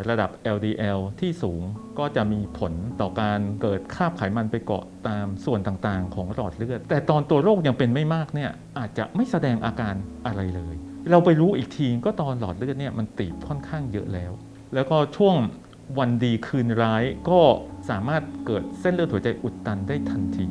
ระดับ LDL ที่สูงก็จะมีผลต่อการเกิดคราบไขมันไปเกาะตามส่วนต่างๆ ของหลอดเลือด แต่ตอนตัวโรคยังเป็นไม่มากเนี่ยอาจจะไม่แสดงอาการอะไรเลย เราไปรู้อีกทีก็ตอนหลอดเลือดเนี่ยมันตีบค่อนข้างเยอะแล้ว แล้วก็ช่วงวันดีคืนร้ายก็สามารถเกิดเส้นเลือดหัวใจอุดตันได้ทันที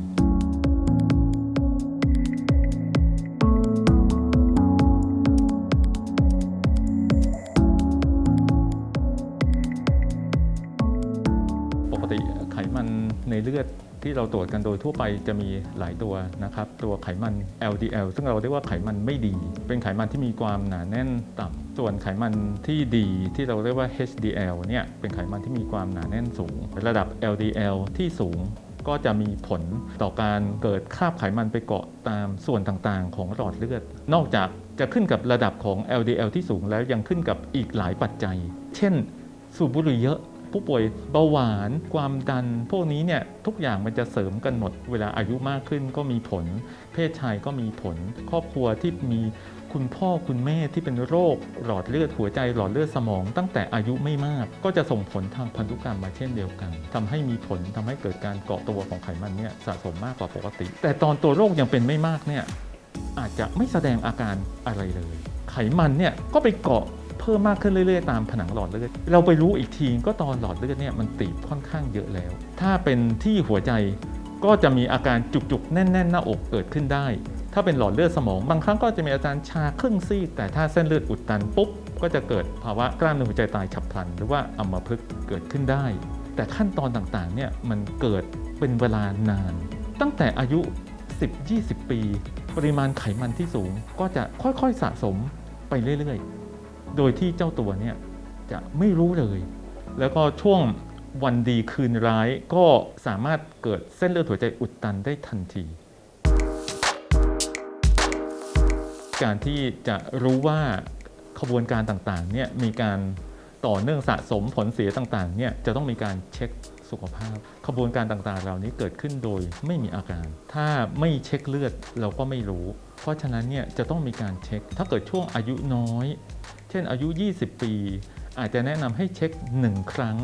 ในเลือดที่เราตรวจกันโดยทั่วไปจะมีหลายตัวนะครับ ตัวไขมัน LDL ซึ่งเราเรียกว่าไขมันไม่ดี เป็นไขมันที่มีความหนาแน่นต่ำส่วนไขมันที่ดีที่เราเรียกว่า HDL เนี่ยเป็นไขมันที่มีความหนาแน่นสูง ระดับ LDL ที่สูงก็จะมีผลต่อการเกิดคราบไขมันไปเกาะตามส่วนต่างๆ ของหลอดเลือด นอกจากจะขึ้นกับระดับของ LDL ที่สูงแล้วยังขึ้นกับอีกหลายปัจจัย เช่น สูบบุหรี่เยอะ ผู้ป่วยเบาหวานความดัน พวกนี้เนี่ยทุกอย่างมันจะเสริมกันหมด เวลาอายุมากขึ้นก็มีผล เพศชายก็มีผล ครอบครัวที่มีคุณพ่อคุณแม่ที่เป็นโรค หลอดเลือดหัวใจหลอดเลือดสมอง ตั้งแต่อายุไม่มาก ก็จะส่งผลทางพันธุกรรมมาเช่นเดียวกันทำให้มีผลทำให้เกิดการเกาะตัวของไขมันเนี่ยสะสมมากกว่าปกติ แต่ตอนตัวโรคยังเป็นไม่มากเนี่ยอาจจะไม่แสดงอาการอะไรเลย ไขมันเนี่ยก็ไปเกาะ เพิ่มมากขึ้นเรื่อยๆ ตามผนังหลอดเลือดเราไปรู้อีกทีก็ตอนหลอดเลือดเนี่ยมันตีบค่อนข้างเยอะแล้ว ถ้าเป็นที่หัวใจก็จะมีอาการจุกๆ แน่น ๆ หน้าอกเกิดขึ้นได้ ถ้าเป็นหลอดเลือดสมองบางครั้งก็จะมีอาการชาครึ่งซีกแต่ถ้าเส้นเลือดอุดตันปุ๊บก็จะเกิดภาวะกล้ามเนื้อหัวใจตายฉับพลัน หรือว่าอัมพฤกษ์เกิดขึ้นได้ แต่ขั้นตอนต่างๆเนี่ยมันเกิดเป็นเวลานาน ตั้งแต่อายุ 10-20 ปี ปริมาณไขมันที่สูงก็จะค่อยๆสะสมไปเรื่อยๆ โดยที่เจ้าตัวเนี่ยจะไม่รู้เลย แล้วก็ช่วงวันดีคืนร้ายก็สามารถเกิดเส้นเลือดหัวใจอุดตันได้ทันที การที่จะรู้ว่าขบวนการต่างๆเนี่ยมีการต่อเนื่องสะสมผลเสียต่างๆเนี่ยจะต้องมีการเช็ค สุขภาพ ขบวนการต่างๆ เหล่านี้เกิดขึ้นโดยไม่มีอาการ ถ้าไม่เช็คเลือดเราก็ไม่รู้ เพราะฉะนั้นเนี่ยจะต้องมีการเช็ค ถ้าเกิดช่วงอายุน้อย เช่นอายุ 20 ปี อาจจะแนะนำให้เช็ค 1 ครั้ง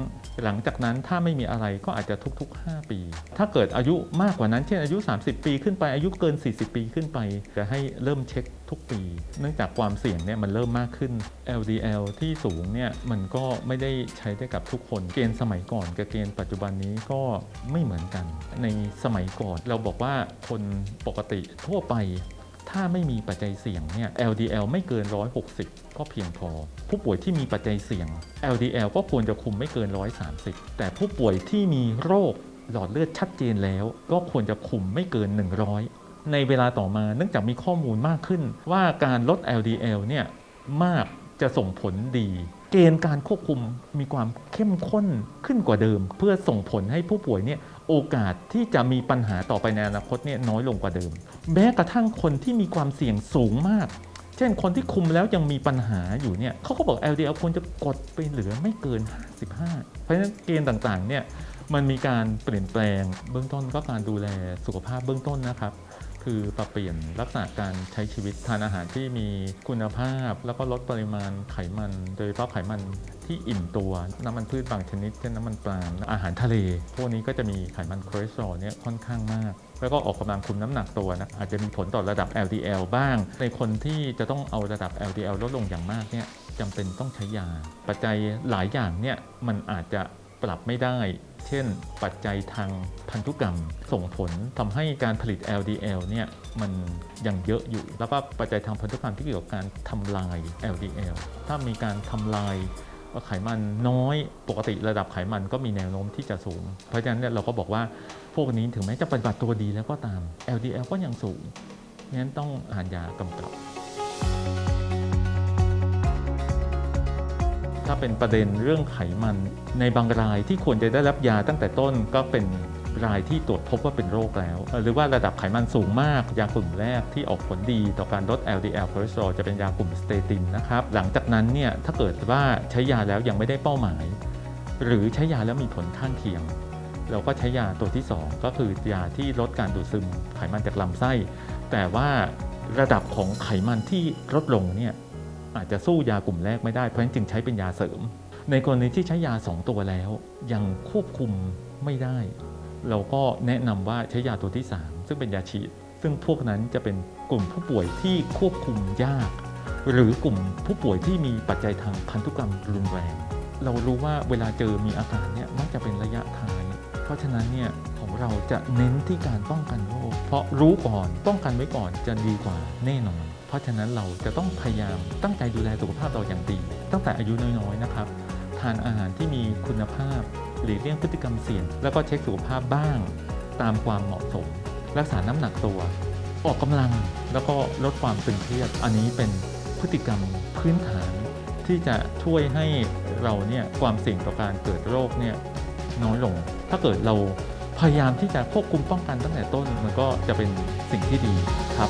หลังจากนั้นถ้าไม่มีอะไรก็อาจจะทุกๆ 5 ปี ถ้าเกิดอายุมากกว่านั้น เช่นอายุ 30 ปีขึ้นไปอายุเกิน 40 ปีขึ้นไป จะให้เริ่มเช็คทุกปี เนื่องจากความเสี่ยงเนี่ยมันเริ่มมากขึ้น LDL ที่สูงเนี่ยมันก็ไม่ได้ใช้ได้กับทุกคน เกณฑ์สมัยก่อนกับเกณฑ์ปัจจุบันนี้ก็ไม่เหมือนกัน ในสมัยก่อนเราบอกว่าคนปกติทั่วไป ถ้าไม่มีปัจจัยเสี่ยงเนี่ย LDL ไม่เกิน 160 ก็เพียงพอ ผู้ป่วยที่มีปัจจัยเสี่ยง LDL ก็ควรจะคุมไม่เกิน 130 แต่ผู้ป่วยที่มีโรคหลอดเลือดชัดเจนแล้ว ก็ควรจะคุมไม่เกิน 100 ในเวลาต่อมาเนื่องจากมีข้อมูลมากขึ้น ว่าการลด LDL เนี่ยมากจะส่งผลดี เกณฑ์การควบคุมมีความเข้มข้นขึ้นกว่าเดิม เพื่อส่งผลให้ผู้ป่วยเนี่ย โอกาสที่จะมีปัญหาต่อไปในอนาคตเนี่ยน้อยลงกว่าเดิม แม้กระทั่งคนที่มีความเสี่ยงสูงมาก เช่นคนที่คุมแล้วยังมีปัญหาอยู่เนี่ยเขาก็บอก LDL ควรจะกดไปเหลือไม่เกิน 55 เพราะฉะนั้นเกณฑ์ต่างๆเนี่ยมันมีการเปลี่ยนแปลงเบื้องต้นก็การดูแลสุขภาพเบื้องต้นนะครับ คือปรับเปลี่ยนลักษณะการใช้ชีวิตทานอาหารที่มีคุณภาพ แล้วก็ลดปริมาณไขมัน โดยเฉพาะไขมันที่อิ่มตัว น้ำมันพืชบางชนิดเช่นน้ำมันปลาอาหารทะเล พวกนี้ก็จะมีไขมันคอเลสเตอรอลเนี่ยค่อนข้างมาก แล้วก็ออกกำลังคุมน้ำหนักตัวนะอาจจะมีผลต่อระดับ LDL บ้าง ในคนที่จะต้องเอาระดับ LDL ลดลงอย่างมากเนี่ยจำเป็นต้องใช้ยา ปัจจัยหลายอย่างเนี่ยมันอาจจะ ปรับไม่ได้ เช่น ปัจจัยทางพันธุกรรม ส่งผลทำให้การผลิต LDL เนี่ยมันยังเยอะอยู่ แล้วก็ปัจจัยทางพันธุกรรมที่เกี่ยวกับการทำลาย LDL ถ้ามีการทำลายไขมันน้อยปกติระดับไขมันก็มีแนวโน้มที่จะสูง เพราะฉะนั้นเนี่ยเราก็บอกว่าพวกนี้ถึงแม้จะปฏิบัติตัวดีแล้วก็ตาม LDL ก็ยังสูงงั้นต้องอ่านยากำกับ ถ้าเป็นประเด็นเรื่องไขมันในบางรายที่ควรจะได้รับยาตั้งแต่ต้นก็เป็นรายที่ตรวจพบว่าเป็นโรคแล้ว หรือว่าระดับไขมันสูงมาก ยากลุ่มแรกที่ออกผลดีต่อการลด LDL คอเลสเตอรอลจะเป็นยากลุ่มสเตตินนะครับ หลังจากนั้นเนี่ยถ้าเกิดว่าใช้ยาแล้วยังไม่ได้เป้าหมาย หรือใช้ยาแล้วมีผลข้างเคียง เราก็ใช้ยาตัวที่ 2 ก็คือยาที่ลดการดูดซึมไขมันจากลำไส้ แต่ว่าระดับของไขมันที่ลดลงเนี่ย อาจจะสู้ยากลุ่มแรกไม่ได้ เพราะฉะนั้นจึงใช้เป็นยาเสริม ในกรณีที่ใช้ยา 2 ตัวแล้ว ยังควบคุมไม่ได้ เราก็แนะนำว่าใช้ยาตัวที่ 3 ซึ่งเป็นยาฉีด ซึ่งพวกนั้นจะเป็นกลุ่มผู้ป่วยที่ควบคุมยาก หรือกลุ่มผู้ป่วยที่มีปัจจัยทางพันธุกรรมรุนแรง เรารู้ว่าเวลาเจอมีอาการเนี่ยมักจะเป็นระยะท้ายเพราะฉะนั้นเนี่ยของเราจะเน้นที่การป้องกันโรคเพราะรู้ก่อนป้องกันไว้ก่อนจะดีกว่าแน่นอน ราะฉะนั้นเราจะต้องพยายามตั้งใจดูแลสุขภาพเราอย่างดี ตั้งแต่อายุน้อยๆนะครับ ทานอาหารที่มีคุณภาพหลีกเลี่ยงพฤติกรรมเสี่ยง แล้วก็เช็คสุขภาพบ้าง ตามความเหมาะสม รักษาน้ำหนักตัว ออกกำลังแล้วก็ลดความตึงเครียด อันนี้เป็นพฤติกรรมพื้นฐาน ที่จะช่วยให้เราเนี่ยความเสี่ยงต่อการเกิดโรคเนี่ยน้อยลง ถ้าเกิดเราพยายามที่จะควบคุมป้องกันตั้งแต่ต้นมันก็จะเป็นสิ่งที่ดีครับ